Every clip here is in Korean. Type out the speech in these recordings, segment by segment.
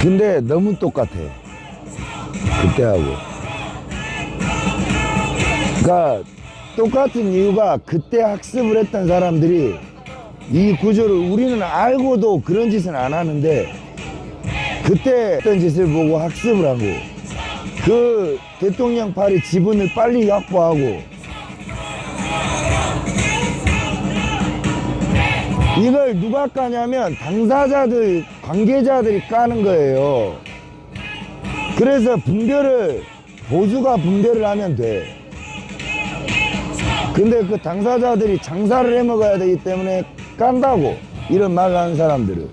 근데 너무 똑같아. 그때하고. 그러니까 똑같은 이유가 그때 학습을 했던 사람들이 이 구조를 우리는 알고도 그런 짓은 안 하는데 그때 했던 짓을 보고 학습을 하고 그 대통령 팔이 지분을 빨리 확보하고 이걸 누가 까냐면 당사자들, 관계자들이 까는 거예요. 그래서 분별을, 보수가 분별을 하면 돼. 근데 그 당사자들이 장사를 해 먹어야 되기 때문에 깐다고. 이런 말을 하는 사람들은.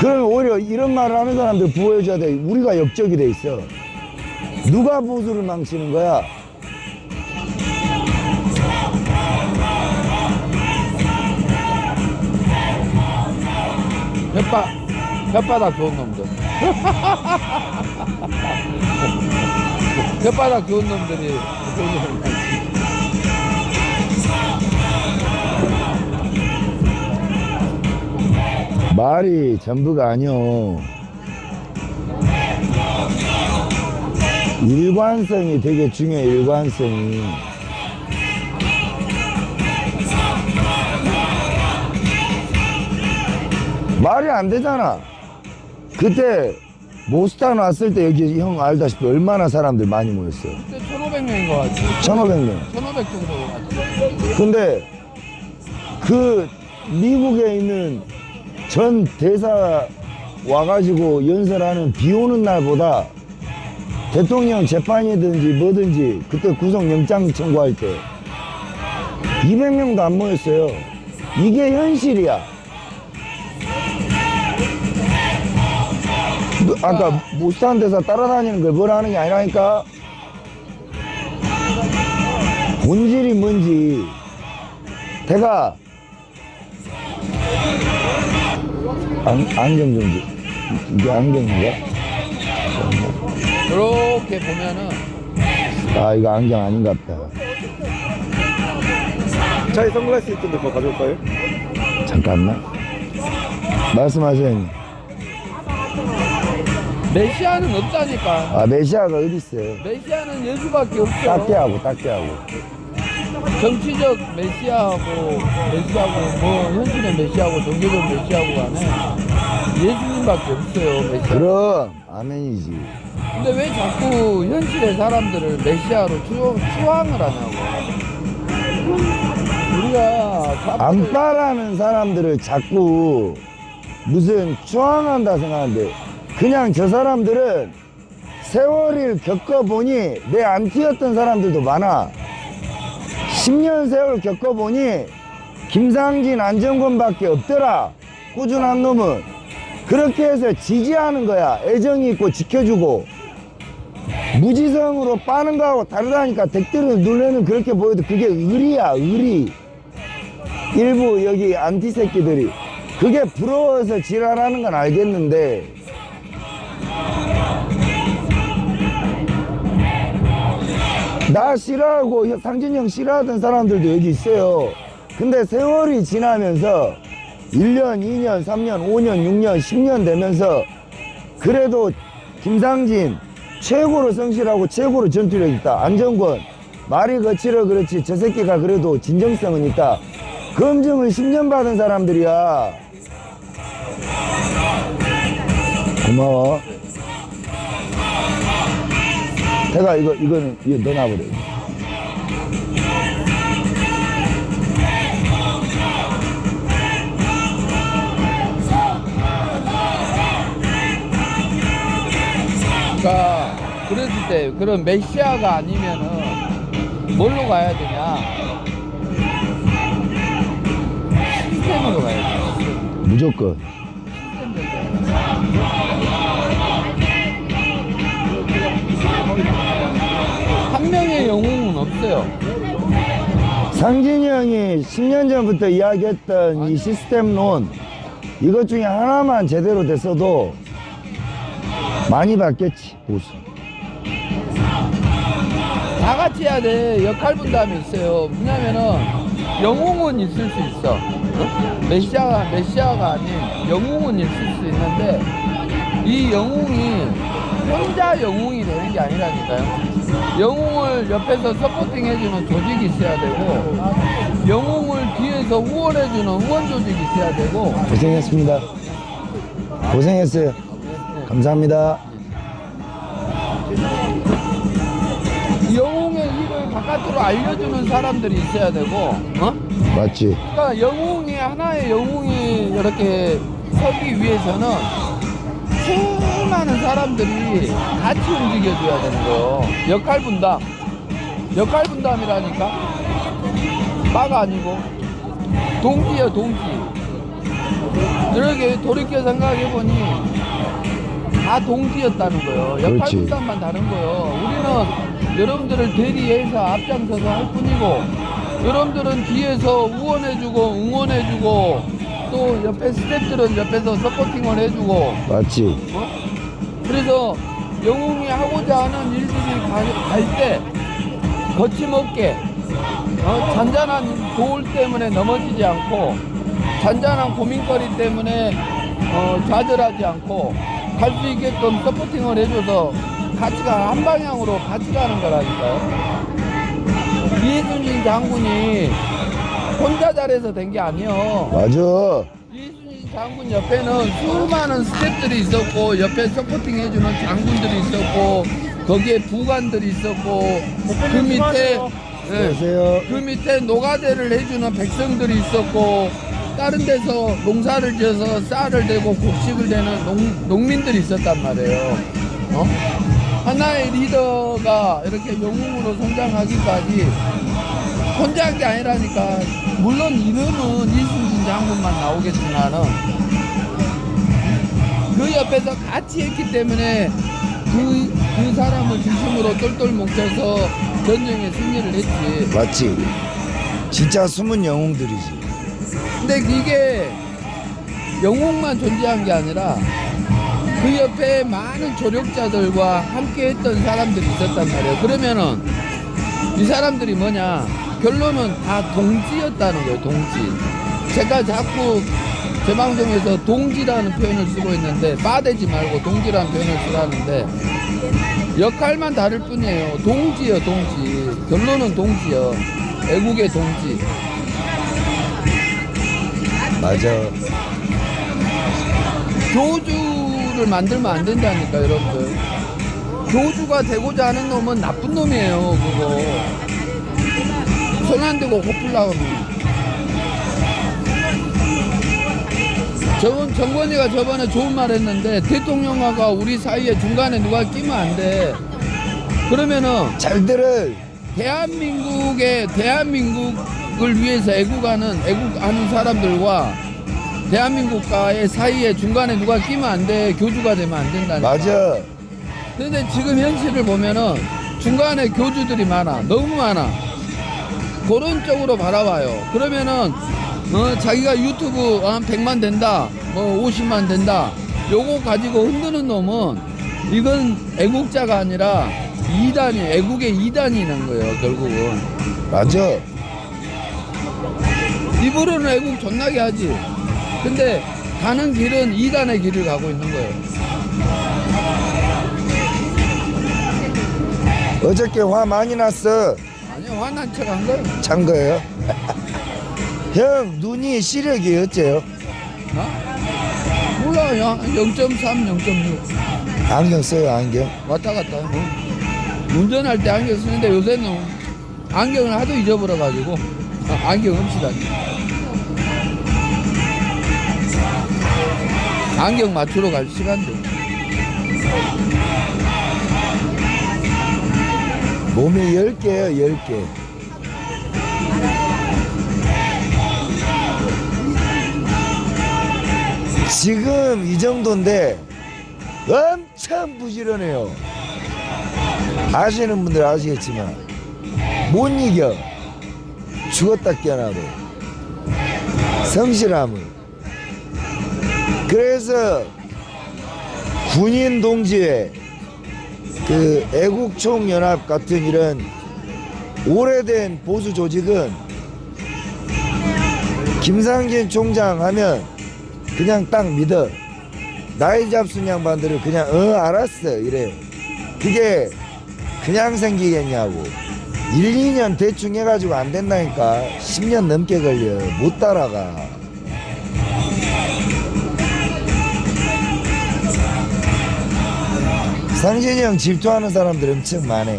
그럼 오히려 이런 말을 하는 사람들 보호해줘야 돼. 우리가 역적이 돼 있어. 누가 보수를 망치는 거야? 혓바, 혓바닥 좋은 놈들. 혓바닥 좋은 놈들이. 말이 전부가 아니오. 일관성이 되게 중요해, 일관성이. 말이 안 되잖아. 그때 모스탄 왔을 때 여기 형 알다시피 얼마나 사람들 많이 모였어. 그때 1,500명인 것 같지. 1500명. 1,500 정도 같지. 근데 그 미국에 있는 전 대사 와가지고 연설하는 비 오는 날보다 대통령 재판이든지 뭐든지 그때 구속영장 청구할 때 200명도 안 모였어요. 이게 현실이야. 너 아까 모스탄 대사 따라다니는 걸 뭐라 하는 게 아니라니까 본질이 뭔지 제가 안, 안경 좀 줘. 이게 안경인가? 이렇게 보면은 아 이거 안경 아닌가 보다 차에 선글라스 있던데 그거 가져올까요? 잠깐만 말씀하세요 형님. 메시아는 없다니까. 아 메시아가 어디 있어요 메시아는 예수밖에 없어. 딱게 하고 딱게 하고 정치적 메시아하고 메시아하고 뭐 현실의 메시아하고 종교적 메시아하고 간에 예수님밖에 없어요 메시아. 그럼 아멘이지 근데 왜 자꾸 현실의 사람들을 메시아로 추, 추앙을 하냐고. 우리가 자꾸 안빠라는 사람들을 자꾸 무슨 추앙한다 생각하는데 그냥 저 사람들은 세월을 겪어보니 내 안티였던 사람들도 많아. 10년 세월 겪어보니 김상진 안정권밖에 없더라 꾸준한 놈은. 그렇게 해서 지지하는 거야. 애정이 있고 지켜주고. 무지성으로 빠는 거하고 다르다니까. 덱들은 눈에는 그렇게 보여도 그게 의리야 의리. 일부 여기 안티 새끼들이. 그게 부러워서 지랄하는 건 알겠는데 나 싫어하고 상진형 싫어하던 사람들도 여기 있어요. 근데 세월이 지나면서 1년, 2년, 3년, 5년, 6년, 10년 되면서 그래도 김상진 최고로 성실하고 최고로 전투력 있다. 안정권 말이 거칠어 그렇지 저 새끼가 그래도 진정성은 있다. 검증을 10년 받은 사람들이야. 고마워 내가 이거 이거는 이거 넣어놔버려 그러니까 그랬을 때 그런 메시아가 아니면은 뭘로 가야 되냐? 시스템으로 가야 돼. 무조건 한 명의 영웅은 없어요. 상진이 형이 10년 전부터 이야기했던 이 시스템론 이것 중에 하나만 제대로 됐어도 많이 받겠지 보수 다 같이 해야 돼. 역할 분담이 있어요. 왜냐면은 영웅은 있을 수 있어. 어? 메시아가 메시아가 아닌 영웅은 있을 수 있는데 이 영웅이 혼자 영웅이 되는 게 아니라니까요. 영웅을 옆에서 서포팅 해주는 조직이 있어야 되고, 영웅을 뒤에서 후원해주는 후원 조직이 있어야 되고, 고생했습니다. 고생했어요. 감사합니다. 영웅의 일을 바깥으로 알려주는 사람들이 있어야 되고, 어? 맞지? 그러니까 영웅이 하나의 영웅이 이렇게 서기 위해서는 수많은 사람들이 같이 움직여줘야 되는 거예요. 역할 분담. 역할 분담이라니까. 빠가 아니고 동지야 동지. 이렇게 돌이켜 생각해 보니 다 동지였다는 거예요. 역할 그렇지. 분담만 다른 거예요. 우리는 여러분들을 대리해서 앞장서서 할 뿐이고 여러분들은 뒤에서 후원해주고 응원해주고 또 옆에 스태프들은 옆에서 서포팅을 해주고 맞지? 어? 그래서 영웅이 하고자 하는 일들이 갈 때 거침없게 어? 잔잔한 도울 때문에 넘어지지 않고 잔잔한 고민거리 때문에 어, 좌절하지 않고 갈 수 있게끔 서포팅을 해줘서 같이 가, 한 방향으로 같이 가는 거라니까요. 이순신 장군이 혼자 잘해서 된 게 아니요. 맞아. 장군 옆에는 수많은 스태프들이 있었고 옆에 서포팅 해주는 장군들이 있었고 거기에 부관들이 있었고 그 밑에 예, 안녕하세요. 그 밑에 노가대를 해주는 백성들이 있었고 다른 데서 농사를 지어서 쌀을 대고 곡식을 대는 농, 농민들이 있었단 말이에요. 어? 하나의 리더가 이렇게 영웅으로 성장하기까지 혼자 한 게 아니라니까 물론 이름은 이순신 장군만 나오겠지만은 그 옆에서 같이 했기 때문에 그, 그 사람을 중심으로 똘똘 뭉쳐서 전쟁에 승리를 했지. 맞지? 진짜 숨은 영웅들이지. 근데 이게 영웅만 존재한 게 아니라 그 옆에 많은 조력자들과 함께 했던 사람들이 있었단 말이에요. 그러면은 이 사람들이 뭐냐? 결론은 다 동지였다는 거예요, 동지. 제가 자꾸 제 방송에서 동지라는 표현을 쓰고 있는데 빠대지 말고 동지라는 표현을 쓰라는데 역할만 다를 뿐이에요. 동지요, 동지. 결론은 동지요. 애국의 동지. 맞아. 교주를 만들면 안 된다니까 여러분들 교주가 되고자 하는 놈은 나쁜 놈이에요 그거 손 안 대고 그러면 저번 정권이가 저번에 좋은 말 했는데 대통령하고 우리 사이에 중간에 누가 끼면 안 돼 그러면은 잘 들어. 대한민국의 대한민국을 위해서 애국하는 애국하는 사람들과 대한민국과의 사이에 중간에 누가 끼면 안 돼. 교주가 되면 안 된다니까. 맞아. 근데 지금 현실을 보면은 중간에 교주들이 많아. 너무 많아. 그런 쪽으로 바라봐요. 그러면은 어, 자기가 유튜브 한 100만 된다. 뭐 50만 된다. 요거 가지고 흔드는 놈은 이건 애국자가 아니라 이단이 애국의 이단이 있는 거예요, 결국은. 맞아. 입으로는 애국 존나게 하지. 근데 가는 길은 이단의 길을 가고 있는 거예요. 어저께 화 많이 났어. 아니요, 화난 척한 거예요. 찬 거예요? 형, 눈이 시력이 어째요? 어? 몰라요. 0.3, 0.6. 안경 써요, 안경. 왔다 갔다. 어? 운전할 때 안경 쓰는데 요새는 안경을 하도 잊어버려 가지고 아, 안경 없이다. 안경 맞추러 갈 시간도. 몸이 10개예요, 10개. 지금 이 정도인데 엄청 부지런해요. 아시는 분들 아시겠지만 못 이겨. 죽었다 깨어나도 성실함을. 그래서 군인 동지회 그 애국총 연합 같은 이런 오래된 보수 조직은 김상진 총장 하면 그냥 딱 믿어. 나이 잡순 양반들을 그냥 어 알았어 이래. 그게 그냥 생기겠냐고. 1, 2년 대충 해가지고 안 된다니까 10년 넘게 걸려. 못 따라가 상진이 형 질투하는 사람들 엄청 많아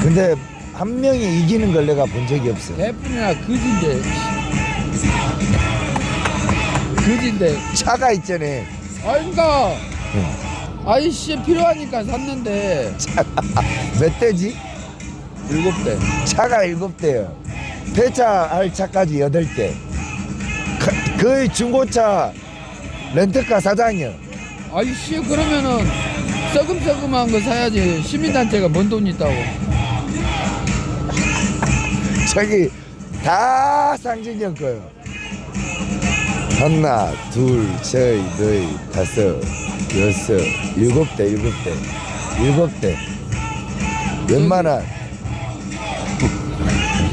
근데 한 명이 이기는 걸 내가 본 적이 없어 대뿐이나 그지인데. 그지인데. 차가 있잖아 아이가 아이씨 필요하니까 샀는데. 몇 대지? 일곱 대. 차가 일곱 대요. 폐차할 차까지 여덟 대. 그- 거의 중고차 렌트카 사장이요. 아이씨 그러면은 썩음썩음한 거 사야지 시민단체가 뭔 돈 있다고 저기 다 상진형 거요. 하나, 둘, 셋, 넷, 다섯, 여섯, 일곱 대, 일곱 대, 일곱 대. 웬만한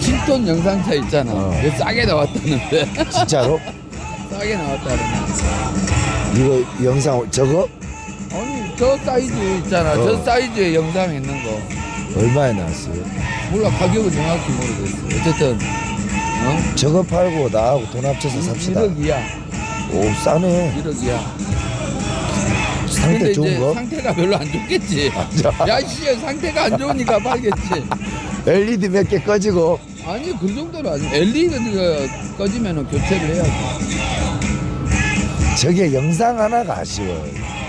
7톤 영상차 있잖아 어. 싸게 나왔다는데 진짜로? 싸게 나왔다는 이거 영상 저거? 아니 저 사이즈 있잖아. 저 어. 사이즈의 영상 있는 거. 얼마에 나왔어요? 몰라. 가격은 정확히 모르겠어. 어쨌든 어? 저거 팔고 나하고 돈 합쳐서 삽시다. 1억이야. 오 싸네. 1억이야. 상태 좋은 거? 상태가 별로 안 좋겠지. 야씨 상태가 안 좋으니까 팔겠지. LED 몇 개 꺼지고. 아니 그 정도는 아니 LED가 꺼지면 교체를 해야지 저게 영상 하나가 아쉬워.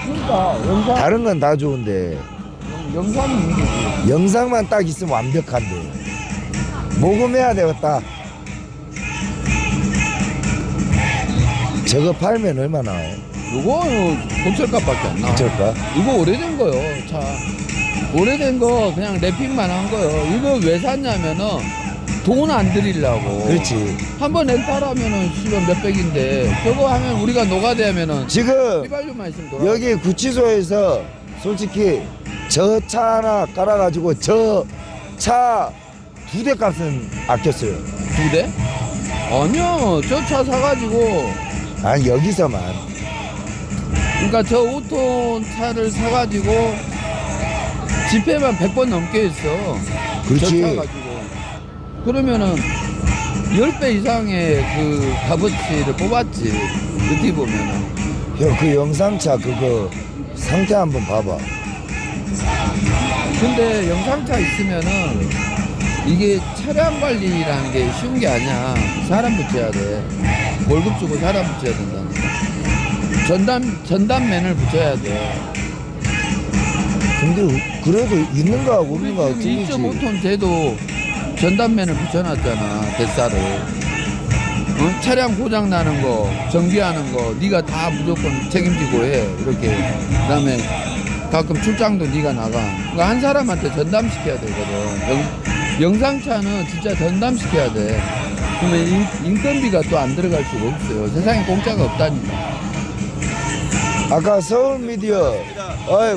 그러니까 영상 다른 건 다 좋은데 영상이 문제지 영상만 딱 있으면 완벽한데 모금해야 되겠다. 저거 팔면 얼마 나 와요? 이거 고철값밖에 안 나와 어쩔까? 이거 오래된 거요 차 오래된 거 그냥 랩핑만 한 거요 이거 왜 샀냐면은 돈안 들이려고 그렇지. 한 번 렌탈하면은 시간 몇백인데 저거 하면 우리가 노가대 하면은 지금 휘발유만 있으면 돌아 여기 구치소에서 솔직히 저 차 하나 깔아가지고 저 차 두 대 값은 아꼈어요. 두 대? 아니요 저 차 사가지고 아니 여기서만 그러니까 저 5톤 차를 사가지고 집회만 100번 넘게 했어. 그렇지. 저차 가지고. 그러면은 10배 이상의 그 값어치를 뽑았지. 어떻게 보면은. 형그 영상차 그거 상태 한번 봐봐. 근데 영상차 있으면은 이게 차량 관리라는 게 쉬운 게 아니야. 사람 붙여야 돼. 월급 주고 사람 붙여야 된다니까. 전담, 전담맨을 붙여야 돼. 근데 그래도 있는 거하고 없는 거하고 지금 틀리지. 2.5톤 제도 전담맨을 붙여놨잖아 대사를 어? 차량 고장 나는 거 정비하는 거 네가 다 무조건 책임지고 해. 이렇게. 그다음에 가끔 출장도 네가 나가. 그러니까 한 사람한테 전담시켜야 되거든. 영, 영상차는 진짜 전담시켜야 돼. 그러면 인, 인건비가 또 안 들어갈 수가 없어요. 세상에 공짜가 없다니까. 아까 서울 미디어. 어이